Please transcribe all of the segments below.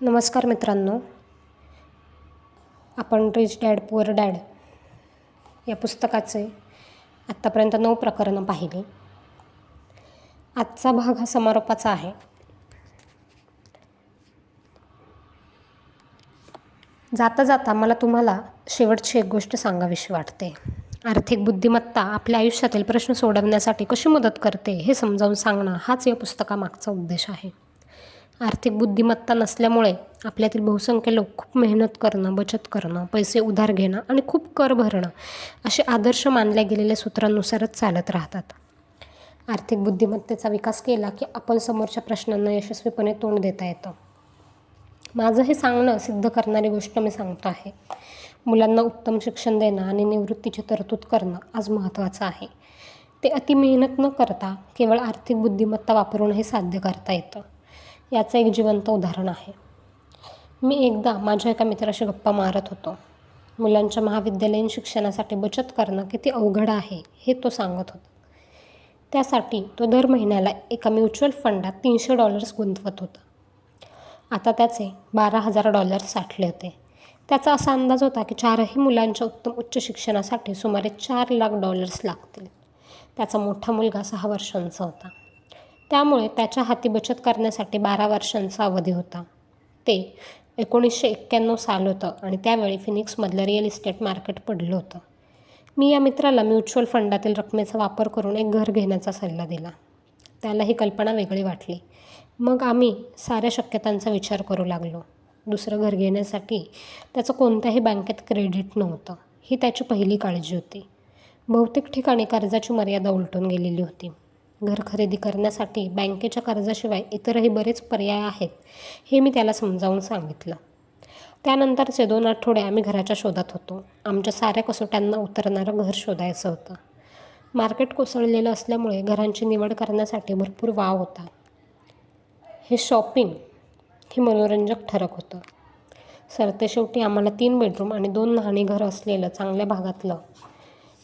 नमस्कार मित्रांनो. आपण रिच डॅड पुअर डॅड या पुस्तकाचे आत्तापर्यंत नऊ प्रकरणं पाहिली. आजचा भाग हा समारोपाचा आहे. जाता जाता मला तुम्हाला शेवटची एक गोष्ट सांगावीशी वाटते. आर्थिक बुद्धिमत्ता आपल्या आयुष्यातील प्रश्न सोडवण्यासाठी कशी मदत करते हे समजावून सांगणं हाच या पुस्तकामागचा उद्देश आहे. आर्थिक बुद्धिमत्ता नसल्यामुळे आपल्यातील बहुसंख्य लोक खूप मेहनत करणं बचत करणं पैसे उधार घेणं आणि खूप कर भरणं असे आदर्श मानल्या गेलेल्या सूत्रांनुसारच चालत राहतात. आर्थिक बुद्धिमत्तेचा विकास केला की आपण समोरच्या प्रश्नांना यशस्वीपणे तोंड देता येतं. माझं हे सांगणं सिद्ध करणारी गोष्ट मी सांगतो आहे. मुलांना उत्तम शिक्षण देणं आणि निवृत्तीची तरतूद करणं आज महत्त्वाचं आहे. ते अति मेहनत न करता केवळ आर्थिक बुद्धिमत्ता वापरून हे साध्य करता येतं. याचं एक जिवंत उदाहरण आहे. मी एकदा माझ्या एका मित्राशी गप्पा मारत होतो. मुलांच्या महाविद्यालयीन शिक्षणासाठी बचत करणं किती अवघड आहे हे तो सांगत होता. त्यासाठी तो दर महिन्याला एका म्युच्युअल फंडात तीनशे डॉलर्स गुंतवत होता. आता त्याचे बारा हजार डॉलर्स साठले होते. त्याचा असा अंदाज होता की चारही मुलांच्या उत्तम उच्च शिक्षणासाठी सुमारे चार लाख डॉलर्स लागतील. त्याचा मोठा मुलगा सहा वर्षांचा होता. त्यामुळे त्याच्या हाती बचत करण्यासाठी बारा वर्षांचा अवधी होता. ते एकोणीसशे एक्क्याण्णव साल होतं आणि त्यावेळी फिनिक्समधलं रिअल इस्टेट मार्केट पडलं होतं. मी या मित्राला म्युच्युअल फंडातील रकमेचा वापर करून एक घर घेण्याचा सल्ला दिला. त्याला ही कल्पना वेगळी वाटली. मग आम्ही साऱ्या शक्यतांचा विचार करू लागलो. दुसरं घर घेण्यासाठी त्याचं कोणत्याही बँकेत क्रेडिट नव्हतं. ही त्याची पहिली काळजी होती. बहुतेक ठिकाणी कर्जाची मर्यादा उलटून गेलेली होती. घर खरेदी करण्यासाठी बँकेच्या कर्जाशिवाय इतरही बरेच पर्याय आहेत हे मी त्याला समजावून सांगितलं. त्यानंतरचे दोन आठवडे आम्ही घराच्या शोधात होतो. आमच्या साऱ्या कसोट्यांना उतरणारं घर शोधायचं होतं. मार्केट कोसळलेलं असल्यामुळे घरांची निवड करण्यासाठी भरपूर वाव होता. हे शॉपिंग हे मनोरंजक ठरक होतं. सरतेशेवटी आम्हाला तीन बेडरूम आणि दोन न्हाणी घर असलेलं चांगल्या भागातलं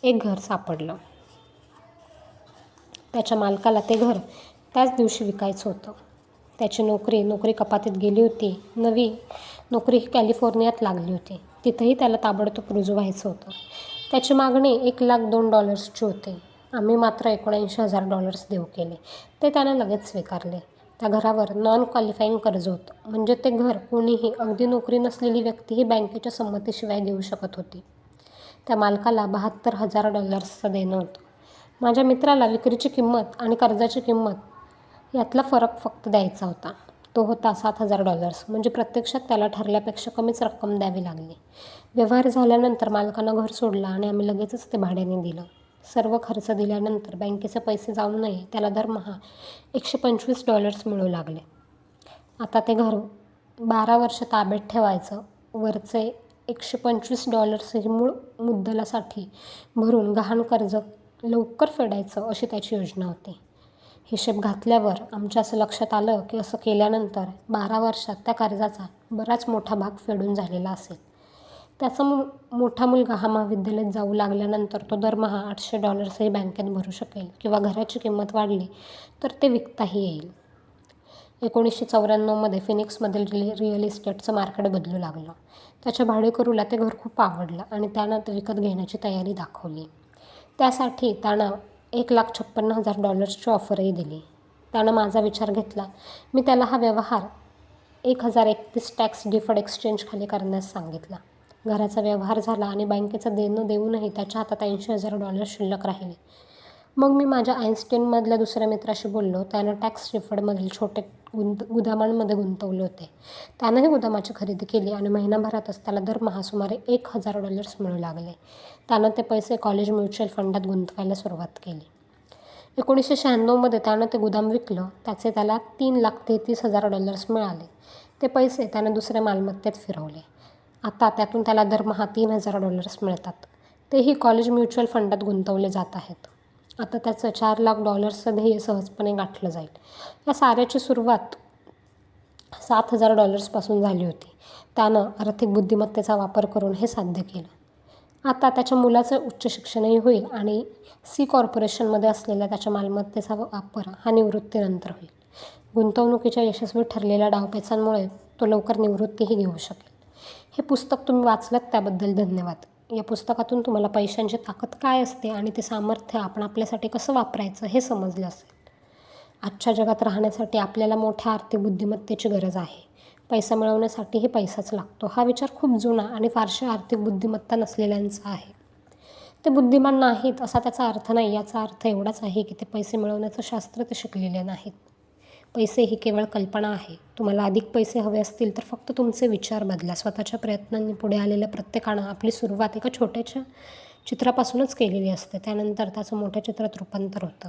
एक घर सापडलं. त्याच्या मालकाला ते घर त्याच दिवशी विकायचं होतं. त्याची नोकरी नोकरी कपातीत गेली होती. नवी नोकरी ही कॅलिफोर्नियात लागली होती. तिथंही त्याला ताबडतोब रुजू व्हायचं होतं. त्याची मागणी एक लाख दोन डॉलर्सची होती. आम्ही मात्र एकोणऐंशी हजार डॉलर्स देऊ केले. ते त्यानं लगेच स्वीकारले. त्या घरावर नॉन क्वालिफाईंग कर्ज होतं. म्हणजे ते घर कोणीही अगदी नोकरी नसलेली व्यक्तीही बँकेच्या संमतीशिवाय घेऊ शकत होती. त्या मालकाला बहात्तर हजार डॉलर्सचं देणं होतं. माझ्या मित्राला विक्रीची किंमत आणि कर्जाची किंमत यातला फरक फक्त द्यायचा होता. तो होता सात हजार डॉलर्स म्हणजे प्रत्यक्षात त्याला ठरल्यापेक्षा कमीच रक्कम द्यावी लागली. व्यवहार झाल्यानंतर मालकानं घर सोडलं आणि आम्ही लगेचच ते भाड्याने दिलं. सर्व खर्च दिल्यानंतर बँकेचे पैसे जाऊनही त्याला दरमहा एकशे पंचवीस डॉलर्स मिळू लागले. आता ते घर बारा वर्ष ताब्यात ठेवायचं वरचे एकशे पंचवीस डॉलर्स ही मूळ मुद्दलासाठी भरून गहाण कर्ज लवकर फेडायचं अशी त्याची योजना होती. हिशेब घातल्यावर आमच्या असं लक्षात आलं की असं केल्यानंतर बारा वर्षात त्या कर्जाचा बराच मोठा भाग फेडून झालेला असेल. त्याचा मु मोठा मुलगा हा महाविद्यालयात जाऊ लागल्यानंतर तो दरमहा आठशे डॉलर्सही बँकेत भरू शकेल किंवा घराची किंमत वाढली तर ते विकताही येईल. एकोणीसशे चौऱ्याण्णवमध्ये फिनिक्समधील रिल रिअल इस्टेटचं मार्केट बदलू लागलं. त्याच्या भाडेकरूला ते घर खूप आवडलं आणि त्यानं ते विकत घेण्याची तयारी दाखवली. त्यासाठी त्यानं एक लाख छप्पन्न हजार डॉलर्सची ऑफरही दिली. त्यानं माझा विचार घेतला. मी त्याला हा व्यवहार एक हजार एकतीस टॅक्स डिफर्ड एक्सचेंजखाली करण्यास सांगितला. घराचा व्यवहार झाला आणि बँकेचं देणं देऊनही त्याच्या हातात ऐंशी हजार डॉलर शिल्लक राहिले. मग मी माझ्या आईन्स्टीनमधल्या दुसऱ्या मित्राशी बोललो. त्यानं टॅक्स रिफंडमधील छोटे गुंत गुदामांमध्ये गुंतवले होते. त्यानंही गुदामाची खरेदी केली आणि महिनाभरातच त्याला दरमहा सुमारे एक हजार डॉलर्स मिळू लागले. त्यानं ते पैसे कॉलेज म्युच्युअल फंडात गुंतवायला सुरुवात केली. एकोणीसशे शहाण्णवमध्ये त्यानं ते गुदाम विकलं. त्याचे त्याला तीन लाख तेहतीस हजार डॉलर्स मिळाले. ते पैसे त्यानं दुसऱ्या मालमत्तेत फिरवले. आता त्यातून त्याला दरमहा तीन हजार डॉलर्स मिळतात. तेही कॉलेज म्युच्युअल फंडात गुंतवले जात आहेत. आता त्याचं चार लाख डॉलर्सचं ध्येय सहजपणे गाठलं जाईल. या साऱ्याची सुरुवात सात हजार डॉलर्सपासून झाली होती. त्यानं आर्थिक बुद्धिमत्तेचा वापर करून हे साध्य केलं. आता त्याच्या मुलाचं उच्च शिक्षणही होईल आणि सी कॉर्पोरेशनमध्ये असलेल्या त्याच्या मालमत्तेचा वापर हा निवृत्तीनंतर होईल. गुंतवणुकीच्या यशस्वी ठरलेल्या डावपेचांमुळे तो लवकर निवृत्तीही घेऊ शकेल. हे पुस्तक तुम्ही वाचलंत त्याबद्दल धन्यवाद. या पुस्तकातून तुम्हाला पैशांची ताकद काय असते आणि ते सामर्थ्य आपण आपल्यासाठी कसं वापरायचं हे समजलं असेल. आजच्या जगात राहण्यासाठी आपल्याला मोठ्या आर्थिक बुद्धिमत्तेची गरज आहे. पैसा मिळवण्यासाठीही पैसाच लागतो. हा विचार खूप जुना आणि फारशी आर्थिक बुद्धिमत्ता नसलेल्यांचा आहे. ते बुद्धिमान नाहीत असा त्याचा अर्थ नाही. याचा अर्थ एवढाच आहे की ते पैसे मिळवण्याचं शास्त्र ते शिकलेले नाहीत. पैसे ही केवळ कल्पना आहे. तुम्हाला अधिक पैसे हवे असतील तर फक्त तुमचे विचार बदला. स्वतःच्या प्रयत्नांनी पुढे आलेल्या प्रत्येकानं आपली सुरुवात एका छोट्याशा चित्रापासूनच केलेली असते. त्यानंतर त्याचं मोठ्या चित्रात रूपांतर होतं.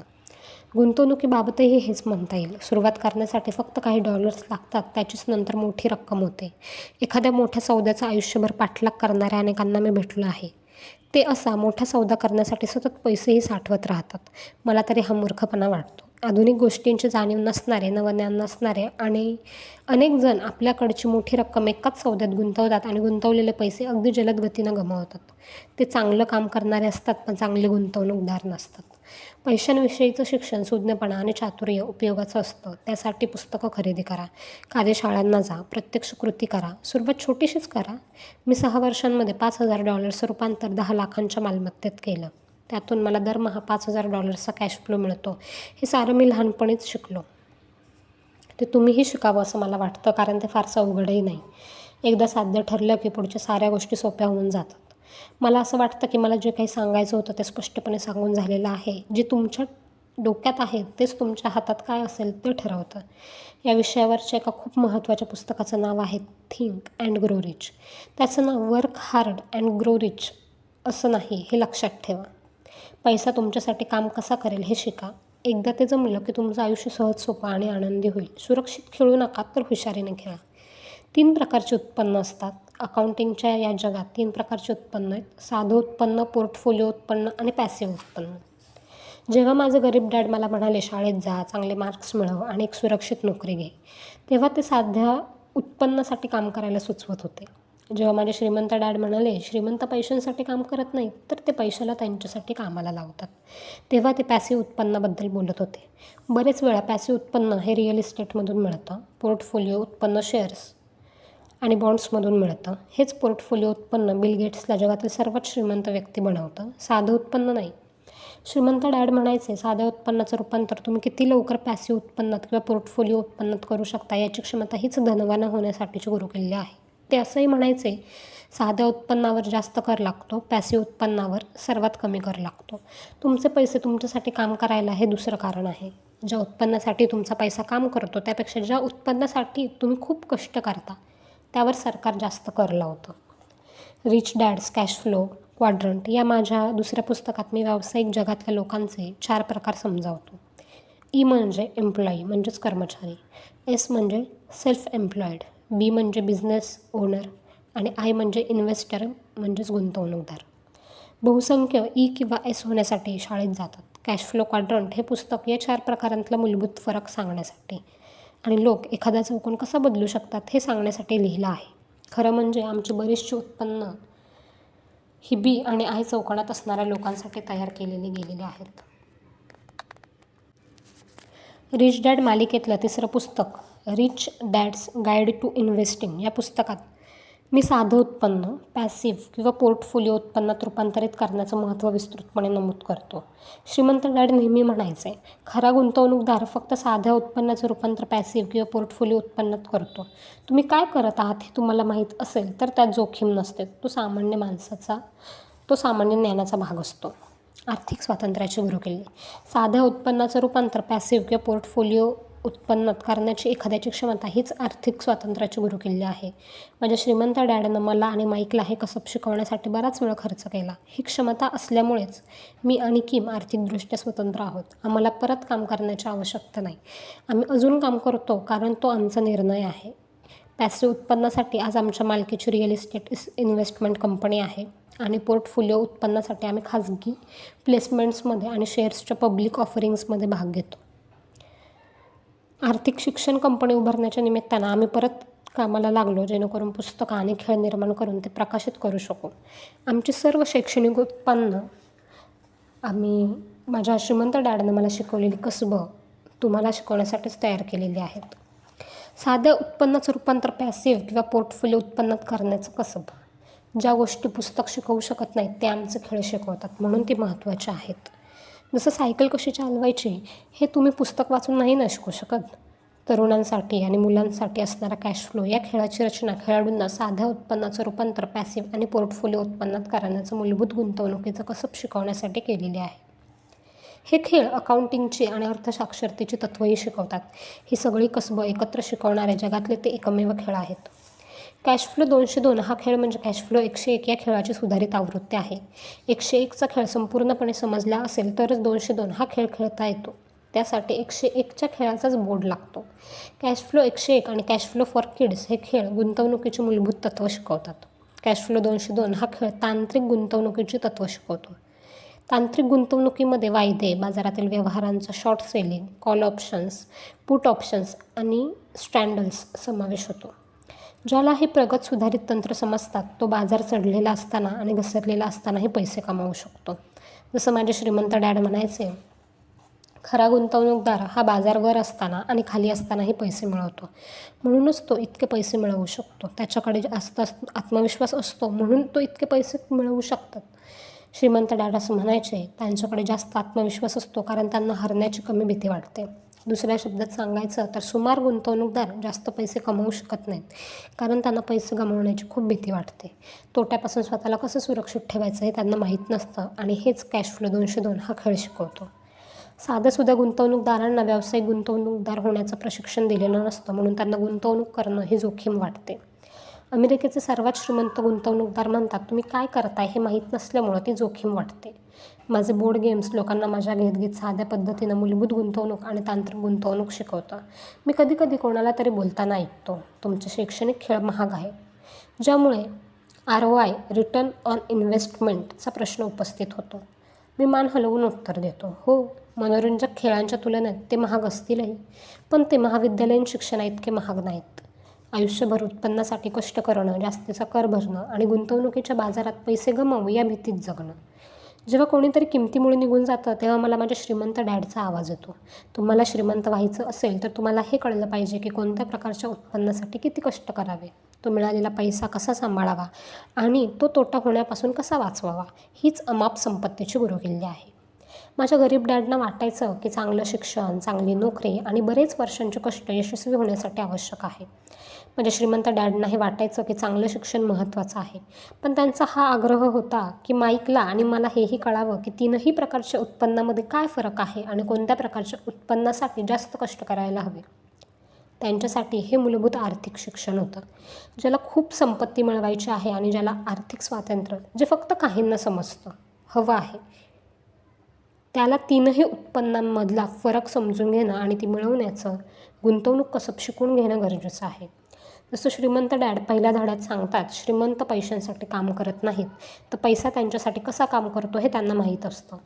गुंतवणुकीबाबतही हेच म्हणता येईल. सुरुवात करण्यासाठी फक्त काही डॉलर्स लागतात त्याचीच नंतर मोठी रक्कम होते. एखाद्या मोठ्या सौद्याचा आयुष्यभर पाठलाग करणाऱ्या अनेकांना मी भेटलो आहे. ते असा मोठा सौदा करण्यासाठी सतत पैसेही साठवत राहतात. मला तरी हा मूर्खपणा वाटतो. आधुनिक गोष्टींची जाणीव नसणारे नवज्ञान नसणारे आणि अनेक जण आपल्याकडची मोठी रक्कम एकाच सौद्यात गुंतवतात आणि गुंतवलेले पैसे अगदी जलद गतीनं गमावतात. ते चांगलं काम करणारे असतात पण चांगले गुंतवणूकदार नसतात. पैशांविषयीचं शिक्षण सुज्ञपणा आणि चातुर्य उपयोगाचं असतं. त्यासाठी पुस्तकं खरेदी करा कार्यशाळांना जा प्रत्यक्ष कृती करा सुरुवात छोटीशीच करा. मी सहा वर्षांमध्ये पाच हजार डॉलर्सचं रूपांतर दहा लाखांच्या मालमत्तेत केलं. त्यातून मला दरमहा पाच हजार डॉलर्सचा कॅश फ्लो मिळतो. हे सारं मी लहानपणीच शिकलो. ते तुम्हीही शिकावं असं मला वाटतं कारण ते फारसं अवघडही नाही. एकदा साध्य ठरलं की पुढच्या साऱ्या गोष्टी सोप्या होऊन जातात. मला असं वाटतं की मला जे काही सांगायचं होतं ते स्पष्टपणे सांगून झालेलं आहे. जे तुमच्या डोक्यात आहे तेच तुमच्या हातात काय असेल ते ठरवतं. या विषयावरच्या एका खूप महत्त्वाच्या पुस्तकाचं नाव आहे थिंक अँड ग्रो रिच त्याचं नाव work hard and grow rich असं नाही हे लक्षात ठेवा. पैसा तुमच्यासाठी काम कसा करेल हे शिका. एकदा ते जमलं की तुमचं आयुष्य सहज सोपं आणि आनंदी होईल. सुरक्षित खेळू नका तर हुशारीने खेळा. तीन प्रकारचे उत्पन्न असतात. अकाउंटिंगच्या या जगात तीन प्रकारचे उत्पन्न आहेत. साधं उत्पन्न पोर्टफोलिओ उत्पन्न आणि पॅसिव्ह उत्पन्न. जेव्हा माझं गरीब डॅड मला म्हणाले शाळेत जा चांगले मार्क्स मिळव आणि एक सुरक्षित नोकरी घे. तेव्हा ते साध्या उत्पन्नासाठी काम करायला सुचवत होते. जेव्हा माझे श्रीमंत डॅड म्हणाले श्रीमंत पैशांसाठी काम करत नाहीत तर ते पैशाला त्यांच्यासाठी कामाला लावतात. तेव्हा ते पॅसिव्ह उत्पन्नाबद्दल बोलत होते. बरेच वेळा पॅसिव उत्पन्न हे रिअल इस्टेटमधून मिळतं पोर्टफोलिओ उत्पन्न शेअर्स आणि बॉन्ड्समधून मिळतं. हेच पोर्टफोलिओ उत्पन्न बिल गेट्सला जगातील सर्वात श्रीमंत व्यक्ती बनवतं. साधं उत्पन्न नाही. श्रीमंत डॅड म्हणायचे साध्या उत्पन्नाचं रूपांतर तुम्ही किती लवकर पॅसिव्ह उत्पन्नात किंवा पोर्टफोलिओ उत्पन्नात करू शकता याची क्षमता हीच धनवान होण्यासाठीची गुरुकिल्ली आहे. ते असंही म्हणायचे साध्या उत्पन्नावर जास्त कर लागतो पॅसिव्ह उत्पन्नावर सर्वात कमी कर लागतो. तुमचे पैसे तुमच्यासाठी काम करायला हे दुसरं कारण आहे. ज्या उत्पन्नासाठी तुमचा पैसा काम करतो त्यापेक्षा ज्या उत्पन्नासाठी तुम्ही खूप कष्ट करता त्यावर सरकार जास्त कर लावतं. Rich dad's cash flow quadrant या माझ्या दुसऱ्या पुस्तकात मी व्यावसायिक जगातल्या लोकांचे चार प्रकार समजावतो. ई म्हणजे एम्प्लॉई म्हणजेच कर्मचारी. एस म्हणजे सेल्फ एम्प्लॉईड बी म्हणजे बिझनेस ओनर आणि आय म्हणजे इन्व्हेस्टर म्हणजेच गुंतवणूकदार. बहुसंख्य ई किंवा एस होण्यासाठी शाळेत जातात. कॅश फ्लो क्वाड्रंट हे पुस्तक या चार प्रकारांतला मूलभूत फरक सांगण्यासाठी आणि लोक एखादा चौकोन कसा बदलू शकतात हे सांगण्यासाठी लिहिलं आहे. खरं म्हणजे आमची बरीचशी उत्पन्न ही बी आणि आय चौकोनात असणाऱ्या लोकांसाठी तयार केलेली गेलेली आहेत. रिच डॅड मालिकेतलं तिसरं पुस्तक rich dad's guide to investing या पुस्तकात मी साधं उत्पन्न पॅसिव्ह किंवा पोर्टफोलिओ उत्पन्नात रूपांतरित करण्याचं महत्त्व विस्तृतपणे नमूद करतो. श्रीमंत डॅड नेहमी म्हणायचे खरा गुंतवणूकदार फक्त साध्या उत्पन्नाचं रूपांतर पॅसिव्ह किंवा पोर्टफोलिओ उत्पन्नात करतो. तुम्ही काय करत आहात हे तुम्हाला माहीत असेल तर त्यात जोखीम नसते. तो सामान्य माणसाचा तो सामान्य ज्ञानाचा भाग असतो. आर्थिक स्वातंत्र्याची गुरुकिल्ली. साध्या उत्पन्नाचं रूपांतर पॅसिव्ह किंवा पोर्टफोलिओ उत्पन्न करण्याची एखाद्याची क्षमता हीच आर्थिक स्वातंत्र्याची गुरुकिल्ली आहे. माझ्या श्रीमंत डॅडनं मला आणि माईकला हे कसब शिकवण्यासाठी बराच वेळ खर्च केला. ही क्षमता असल्यामुळेच मी आणि किम आर्थिकदृष्ट्या स्वतंत्र आहोत. आम्हाला परत काम करण्याची आवश्यकता नाही. आम्ही अजून काम करतो कारण तो आमचा निर्णय आहे. पॅसिव्ह उत्पन्नासाठी आज आमच्या मालकीची real estate is investment company आहे आणि पोर्टफोलिओ उत्पन्नासाठी आम्ही खाजगी प्लेसमेंट्समध्ये आणि शेअर्सच्या पब्लिक ऑफरिंग्समध्ये भाग घेतो. आर्थिक शिक्षण कंपनी उभारण्याच्या निमित्तानं आम्ही परत कामाला लागलो जेणेकरून पुस्तकं आणि खेळ निर्माण करून ते प्रकाशित करू शकू. आमचे सर्व शैक्षणिक उत्पन्न आम्ही माझ्या श्रीमंत डॅडनं मला शिकवलेली कसबं तुम्हाला शिकवण्यासाठीच तयार केलेली आहेत. साध्या उत्पन्नाचं रूपांतर पॅसिव्ह किंवा पोर्टफोलिओ उत्पन्नात करण्याचं कसब. ज्या गोष्टी पुस्तक शिकवू शकत नाहीत ते आमचे खेळ शिकवतात म्हणून ती महत्त्वाच्या आहेत. जसं सायकल कशी चालवायची हे तुम्ही पुस्तक वाचून नाही ना शिकू शकत. तरुणांसाठी आणि मुलांसाठी असणारा कॅश फ्लो या खेळाची रचना खेळाडूंना साध्या उत्पन्नाचं रूपांतर पॅसिव्ह आणि पोर्टफोलिओ उत्पन्नात करण्याचं मूलभूत गुंतवणुकीचं कसब शिकवण्यासाठी केलेली आहे. हे खेळ अकाउंटिंगची आणि अर्थसाक्षरतेची तत्त्वही शिकवतात. ही सगळी कसबं एकत्र शिकवणारे जगातले ते एकमेव खेळ आहेत. कॅश फ्लो दोनशे दोन हा खेळ म्हणजे कॅश फ्लो एकशे एक या खेळाची सुधारित आवृत्ती आहे. एकशे एकचा खेळ संपूर्णपणे समजला असेल तरच दोनशे दोन हा खेळ खेळता येतो. त्यासाठी एकशे एकच्या खेळाचाच बोर्ड लागतो. कॅश फ्लो एकशे एक आणि कॅश फ्लो फॉर किड्स हे खेळ गुंतवणुकीची मूलभूत तत्त्व शिकवतात. कॅश फ्लो दोनशे दोन हा खेळ तांत्रिक गुंतवणुकीची तत्त्व शिकवतो. तांत्रिक गुंतवणुकीमध्ये वायदे बाजारातील व्यवहारांचा short selling call options put options आणि स्टँडल्स समावेश होतो. ज्याला हे प्रगत सुधारित तंत्र समजतात तो बाजार चढलेला असताना आणि घसरलेला असतानाही पैसे कमावू शकतो. जसं माझे श्रीमंत डॅड म्हणायचे खरा गुंतवणूकदार हा बाजार वर असताना आणि खाली असतानाही पैसे मिळवतो. म्हणूनच तो इतके पैसे मिळवू शकतो. त्याच्याकडे जास्त आत्मविश्वास असतो म्हणून तो इतके पैसे मिळवू शकतात. श्रीमंत डॅड असं म्हणायचे त्यांच्याकडे जास्त आत्मविश्वास असतो कारण त्यांना हरण्याची कमी भीती वाटते. दुसऱ्या शब्दात सांगायचं तर सुमार गुंतवणूकदार जास्त पैसे कमवू शकत नाहीत. कारण त्यांना पैसे गमावण्याची खूप भीती वाटते. तोट्यापासून स्वतःला कसं सुरक्षित ठेवायचं हे त्यांना माहीत नसतं आणि हेच कॅश फ्लो दोनशे दोन हा खेळ शिकवतो. साधंसुद्धा गुंतवणूकदारांना व्यावसायिक गुंतवणूकदार होण्याचं प्रशिक्षण दिलेलं नसतं म्हणून त्यांना गुंतवणूक करणं ही जोखीम वाटते. अमेरिकेचे सर्वात श्रीमंत गुंतवणूकदार म्हणतात तुम्ही काय करताय हे माहीत नसल्यामुळं ती जोखीम वाटते. माझे बोर्ड गेम्स लोकांना माझ्या घेत घेत साध्या पद्धतीनं मूलभूत गुंतवणूक आणि तांत्रिक गुंतवणूक शिकवतं. मी कधी कधी कोणाला तरी बोलताना ऐकतो तुमचे शैक्षणिक खेळ महाग आहे ज्यामुळे R O I return on इन्व्हेस्टमेंटचा प्रश्न उपस्थित होतो. मी मान हलवून उत्तर देतो हो मनोरंजक खेळांच्या तुलनेत ते महाग असतीलही पण ते महाविद्यालयीन शिक्षणाइतके महाग नाहीत. आयुष्यभर उत्पन्नासाठी कष्ट करणं जास्तीचा कर भरणं आणि गुंतवणुकीच्या बाजारात पैसे गमावू या भीतीत जगणं. जेव्हा कोणीतरी किमतीमुळे निघून जातं तेव्हा मला माझ्या श्रीमंत डॅडचा आवाज येतो. तुम्हाला श्रीमंत व्हायचं असेल तर तुम्हाला हे कळलं पाहिजे की कोणत्या प्रकारच्या उत्पन्नासाठी किती कष्ट करावे. तो मिळालेला पैसा कसा सांभाळावा आणि तो तोटा होण्यापासून कसा वाचवावा हीच अमाप संपत्तीची गुरुकिल्ली आहे. माझ्या गरीब डॅडना वाटायचं की चांगलं शिक्षण चांगली नोकरी आणि बरेच वर्षांचे कष्ट यशस्वी होण्यासाठी आवश्यक आहे. माझ्या श्रीमंत डॅडना हे वाटायचं की चांगलं शिक्षण महत्त्वाचं आहे. पण त्यांचा हा आग्रह होता की माईकला आणि मला हेही कळावं की तीनही प्रकारच्या उत्पन्नामध्ये काय फरक आहे आणि कोणत्या प्रकारच्या उत्पन्नासाठी जास्त कष्ट करायला हवे. त्यांच्यासाठी हे मूलभूत आर्थिक शिक्षण होतं ज्याला खूप संपत्ती मिळवायची आहे आणि ज्याला आर्थिक स्वातंत्र्य जे फक्त काहींना समजतं हवं आहे त्याला तीनही उत्पन्नांमधला फरक समजून घेणं आणि ती मिळवण्याचं गुंतवणूक कसब शिकून घेणं गरजेचं आहे. जसं श्रीमंत डॅड पहिल्या धड्यात सांगतात श्रीमंत पैशांसाठी काम करत नाहीत तर पैसा त्यांच्यासाठी कसा काम करतो हे त्यांना माहीत असतं.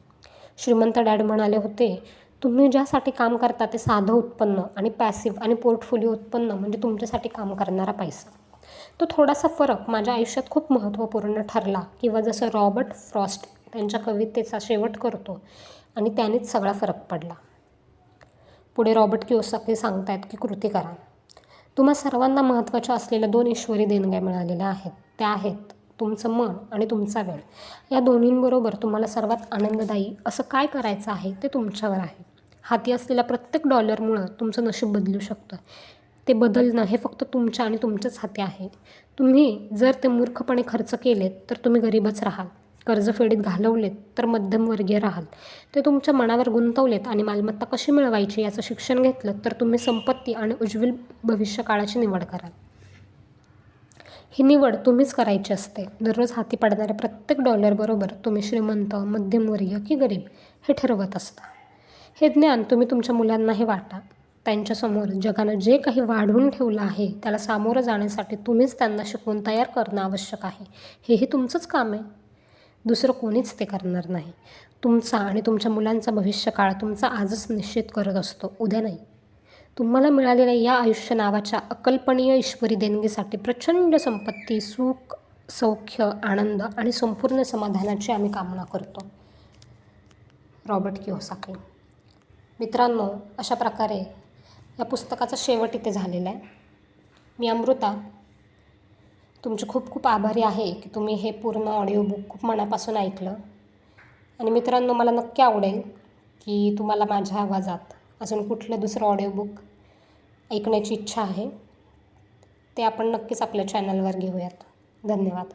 श्रीमंत डॅड म्हणाले होते तुम्ही ज्यासाठी काम करता ते साधं उत्पन्न आणि पॅसिव्ह आणि पोर्टफोलिओ उत्पन्न म्हणजे तुमच्यासाठी काम करणारा पैसा. तो थोडासा फरक माझ्या आयुष्यात खूप महत्त्वपूर्ण ठरला. किंवा जसं रॉबर्ट फ्रॉस्ट त्यांच्या कवितेचा शेवट करतो आणि त्यानेच सगळा फरक पडला. पुढे रॉबर्ट किओसाकी सांगतायत की कृती करा तुम्हा सर्वांना महत्त्वाच्या असलेल्या दोन ईश्वरी देणग्या मिळालेल्या आहेत. त्या आहेत तुमचं मन आणि तुमचा वेळ. या दोन्हींबरोबर तुम्हाला सर्वात आनंददायी असं काय करायचं आहे ते तुमच्यावर आहे. हाती असलेल्या प्रत्येक डॉलरमुळं तुमचं नशीब बदलू शकतं. ते बदलणं हे फक्त तुमच्या आणि तुमच्याच हाती आहे. तुम्ही जर ते मूर्खपणे खर्च केलेत तर तुम्ही गरीबच राहाल. कर्जफेडीत घालवलेत तर मध्यमवर्गीय राहाल. ते तुमच्या मनावर गुंतवलेत आणि मालमत्ता कशी मिळवायची याचं शिक्षण घेतलं तर तुम्ही संपत्ती आणि उज्ज्वल भविष्यकाळाची निवड कराल. ही निवड तुम्हीच करायची असते. दररोज हाती पडणाऱ्या प्रत्येक डॉलरबरोबर तुम्ही श्रीमंत मध्यमवर्गीय की गरीब हे ठरवत असता. हे ज्ञान तुम्ही तुमच्या मुलांनाही वाटा. त्यांच्यासमोर जगानं जे काही वाढवून ठेवलं आहे त्याला सामोरं जाण्यासाठी तुम्हीच त्यांना शिकवून तयार करणं आवश्यक आहे. हेही तुमचंच काम आहे. दुसरं कोणीच ते करणार नाही. तुमचा आणि तुमच्या मुलांचा भविष्यकाळ तुमचा आजच निश्चित करत असतो. उद्या नाही. तुम्हाला मिळालेल्या या आयुष्य नावाच्या अकल्पनीय ईश्वरी देणगीसाठी प्रचंड संपत्ती सुख सौख्य आनंद आणि संपूर्ण समाधानाची आम्ही कामना करतो. Robert Kiyosaki. मित्रांनो अशा प्रकारे या पुस्तकाचा शेवट इथे झालेला आहे. मी अमृता तुमची खूप खूप आभारी आहे की तुम्ही हे पूर्ण ऑडिओ बुक खूप मनापासून ऐकलं. आणि मित्रांनो मला नक्की आवडेल की तुम्हाला माझ्या आवाजात अजून कुठलं दुसरं ऑडिओ बुक ऐकण्याची इच्छा आहे ते आपण नक्कीच आपल्या चॅनलवर घेऊयात. धन्यवाद.